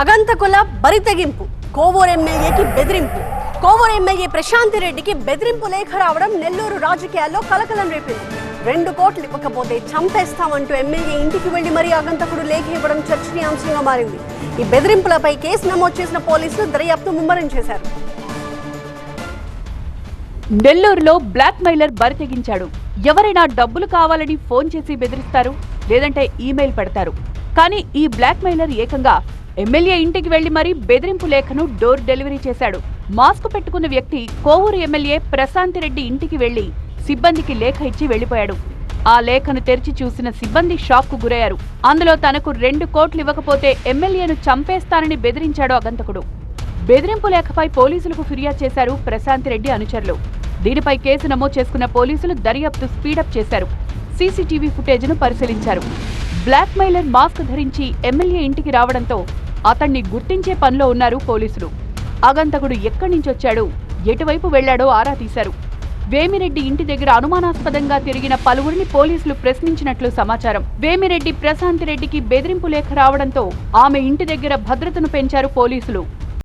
అగంతకుల బరితెగింపు కోవూరు ఎమ్మెల్యేకి బెదిరింపు. కోవూరు ఎమ్మెల్యే ప్రశాంతి రెడ్డికి బెదిరింపు లేఖ రావడం నెల్లూరు రాజకీయాల్లో కలకలం రేపింది. రెండు కోట్లు ఇవ్వకపోతే చంపేస్తామంటూ ఎమ్మెల్యే ఇంటికి వెళ్ళి మరీ అగంతకుడు లేఖ ఇవ్వడం చర్చనీయాంశంగా మారింది. ఈ బెదిరింపులపై కేసు నమోదు చేసిన పోలీసులు దర్యాప్తు ముమ్మరం చేశారు. నెల్లూరులో బ్లాక్ మెయిలర్ బరితెగించాడు. ఎవరైనా డబ్బులు కావాలని ఫోన్ చేసి బెదిరిస్తారు లేదంటే ఈమెయిల్ పెడతారు. కానీ ఈ బ్లాక్ మెయిలర్ ఏకంగా ఎమ్మెల్యే ఇంటికి వెళ్ళి మరీ బెదిరింపు లేఖను డోర్ డెలివరీ చేశాడు. మాస్క్ పెట్టుకున్న వ్యక్తి కోవూరు ఎమ్మెల్యే ప్రశాంత్ రెడ్డి ఇంటికి వెళ్ళి సిబ్బందికి లేఖ ఇచ్చి వెళ్ళిపోయాడు ఆ లేఖను తెరిచి చూసిన సిబ్బంది షాక్కు గురయ్యారు. అందులో తనకు రెండు కోట్లు ఇవ్వకపోతే ఎమ్మెల్యేను చంపేస్తానని బెదిరించాడు అగంతకుడు. బెదిరింపు లేఖపై పోలీసులకు ఫిర్యాదు చేశారు ప్రశాంత్ రెడ్డి అనుచరులు. దీనిపై కేసు నమోదు చేసుకున్న పోలీసులు దర్యాప్తు స్పీడప్ చేశారు. సీసీటీవీ ఫుటేజ్ను పరిశీలించారు. బ్లాక్మెయిలర్ మాస్క్ ధరించి ఎమ్మెల్యే ఇంటికి రావడంతో అతన్ని గుర్తించే పనిలో ఉన్నారు పోలీసులు. ఆగంతకుడు ఎక్కడి నుంచి వచ్చాడో ఎటువైపు వెళ్ళాడో ఆరా తీశారు. వేమిరెడ్డి ఇంటి దగ్గర అనుమానాస్పదంగా తిరిగిన పలువురిని పోలీసులు ప్రశ్నించినట్లు సమాచారం. వేమిరెడ్డి ప్రశాంత్ రెడ్డికి బెదిరింపు లేఖ రావడంతో ఆమె ఇంటి దగ్గర భద్రతను పెంచారు పోలీసులు.